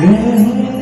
月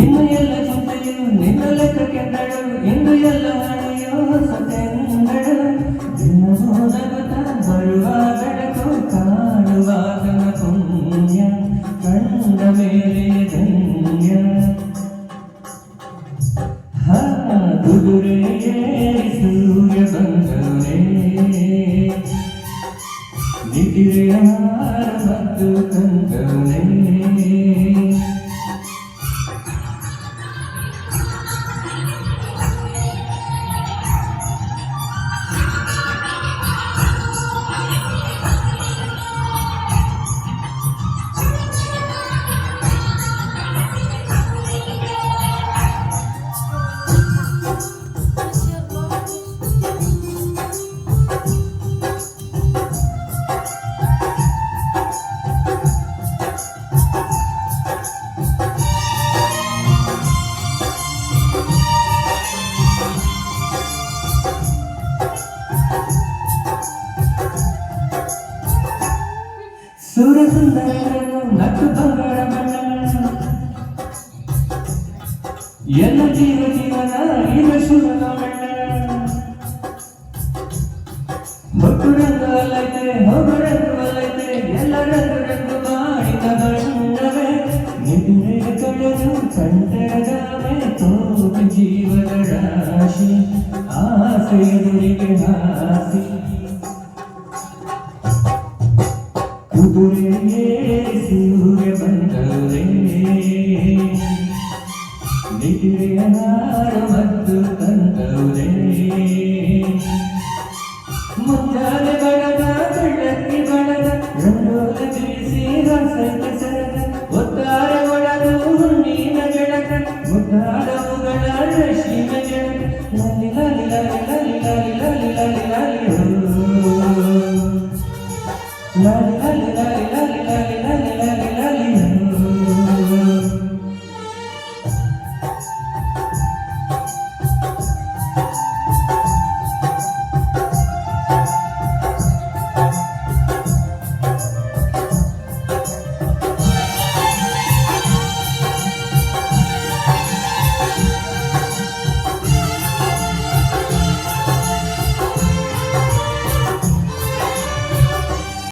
ಇನ್ನೆಲ್ಲ ಚಿಂತೆಯು ನಿನ್ನಲೆಕ್ಕ ಕೆಂಡಳು ಎಲ್ಲ ಜೀವ ಜೀವನ ಇವ ಶುಭದ ಹೊಟ್ಟುರದ್ದು ಅಲ್ಲೈತೆ ಹೊರಡದ್ದು ಅಲ್ಲೈತೆ ಎಲ್ಲರದ್ದು ರದ್ದು ಮಾಡಿದ ಗಂಡವೇ ನಿನ್ನೆ ಕಳೆದು ಕಂಡಗವೇ ತೋರು ಜೀವನ ರಾಶಿ ಆಸೆ ಎದುರಿಗೆ ಹಾಸಿ ಒತ್ತಾರೊಡದು ನೀನ ಜಡಕ ಮುದ್ದಾದವುಗಳ ರಶ್ಮಿಯ ಜಡಕ ನಲ್ಲಿ